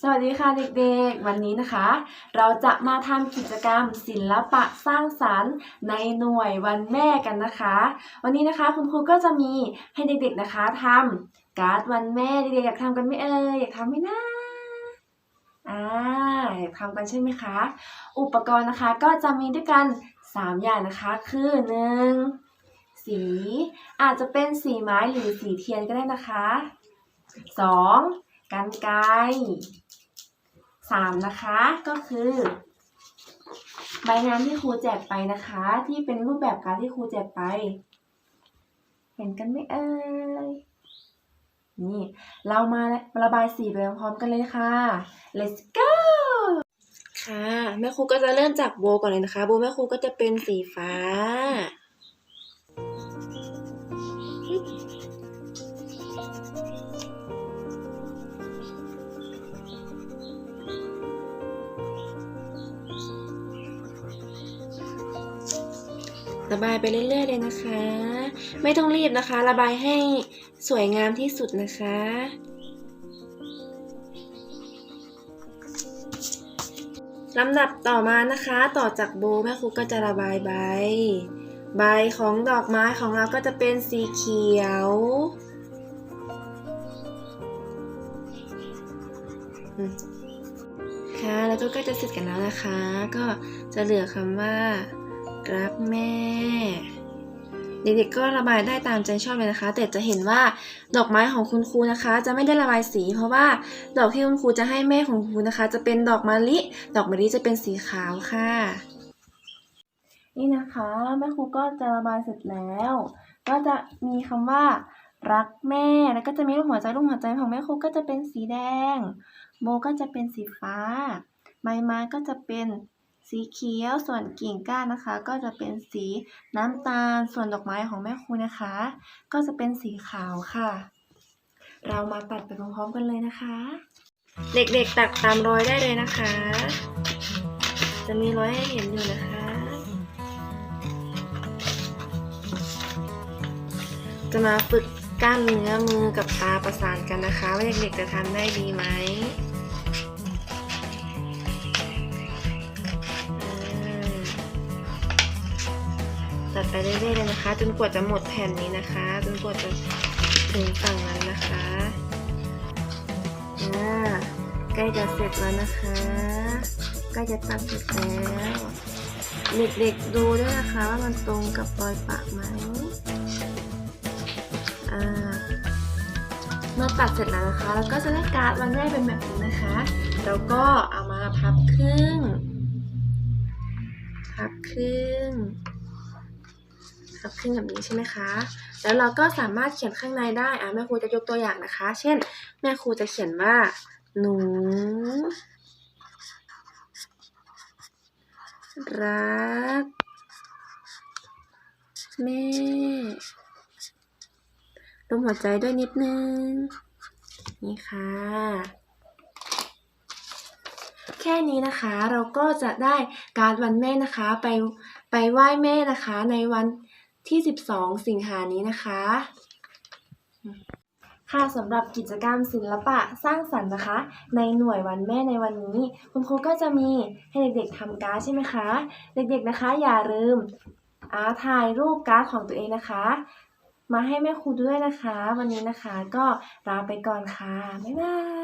สวัสดีค่ะเด็กๆ วันนี้นะคะ เราจะมาทำกิจกรรมศิลปะสร้างสรรค์ในหน่วยวันแม่กันนะคะ วันนี้นะคะคุณครูก็จะมีให้เด็กๆนะคะทำการ์ดวันแม่เด็กๆอยากทำกันไหมเอ่ยอยากทำไหมนะอ่าอยากทำกันใช่ไหมคะ อุปกรณ์นะคะก็จะมีด้วยกัน 3 อย่างนะคะคือหนึ่งสีอาจจะเป็นสีไม้หรือสีเทียนก็ได้นะคะสองกันไกร สามนะคะก็คือใบงานที่ครูแจกไปนะคะ ที่เป็นรูปแบบการดที่ครูแจกไป เห็นกันไหมเอ่ยนี่ เรามาระบายสีไปพร้อมๆกันเลยค่ะ let's go ค่ะแม่ครูก็จะเริ่มจากโบก่อนเลยนะคะ โบแม่ครูก็จะเป็นสีฟ้า ระบายไปเรื่อยๆเลยนะคะ ไม่ต้องรีบนะคะ ระบายให้สวยงามที่สุดนะคะ ลำดับต่อมานะคะ ต่อจากโบแม่ครูก็จะระบายใบ ใบของดอกไม้ของเราก็จะเป็นสีเขียวค่ะแล้วก็ก็จะเสร็จกันแล้วนะคะ ก็จะเหลือคำว่า รักแม่ เด็กๆก็ระบายได้ตามใจชอบเลยนะคะ แต่จะเห็นว่าดอกไม้ของคุณครูนะคะ จะไม่ได้ระบายสี เพราะว่าดอกที่คุณครูจะให้แม่ของครูนะคะ จะเป็นดอกมะลิ ดอกมะลิจะเป็นสีขาวค่ะนี่นะคะแม่ครูก็จะระบายเสร็จแล้ว ก็จะมีคำว่า รักแม่แล้วก็จะมีรูปหัวใจรูปหัวใจของแม่ครูก็จะเป็นสีแดงโบก็จะเป็นสีฟ้า ใบไม้ก็จะเป็น สีเขียว ส่วนกิ่งก้านนะคะ ก็จะเป็นสีน้ำตาล ส่วนดอกไม้ของแม่ครูนะคะ ก็จะเป็นสีขาวค่ะ เรามาตัดไปพร้อมๆกันเลยนะคะ เด็กๆตัดตามรอยได้เลยนะคะ จะมีรอยให้เห็นอยู่นะคะ จะมาฝึกกล้ามเนื้อมือกับตาประสานกันนะคะ ว่าเด็กๆจะทำได้ดีไหม ตัดไปเรื่อยๆเลยนะคะ จนกว่าจะหมดแผ่นนี้นะคะ จนกว่าจะถึงฝั่งนั้นนะคะอ่าใกล้จะเสร็จแล้วนะคะใกล้จะตัดเสร็จแล้วเด็กๆดูด้วยนะคะว่ามันตรงกับรอยปากไหมอ่าเมื่อตัดเสร็จแล้วนะคะ แล้วก็จะได้การ์ดวันแม่เป็นแบบนี้นะคะ แล้วก็เอามาพับครึ่ง พับครึ่ง พับครึ่งแบบนี้ใช่ไหมคะ แล้วเราก็สามารถเขียนข้างในได้อะแม่ครูจะยกตัวอย่างนะคะ เช่น แม่ครูจะเขียนว่า หนู รัก แม่ลงหัวใจด้วยนิดนึง นี่ค่ะแค่นี้นะคะเราก็จะได้การ์ดวันแม่นะคะไปไปไหว้แม่นะคะในวัน ที่ 12 สิงหานี้นะคะ ค่ะสำหรับกิจกรรมศิลปะสร้างสรรค์นะคะ ในหน่วยวันแม่ในวันนี้ คุณครูก็จะมีให้เด็กๆทำการ์ดใช่ไหมคะ เด็กๆนะคะอย่าลืมอาถ่ายรูปการ์ดของตัวเองนะคะ มาให้แม่ครูด้วยนะคะ วันนี้นะคะก็ลาไปก่อนค่ะ บ๊ายบาย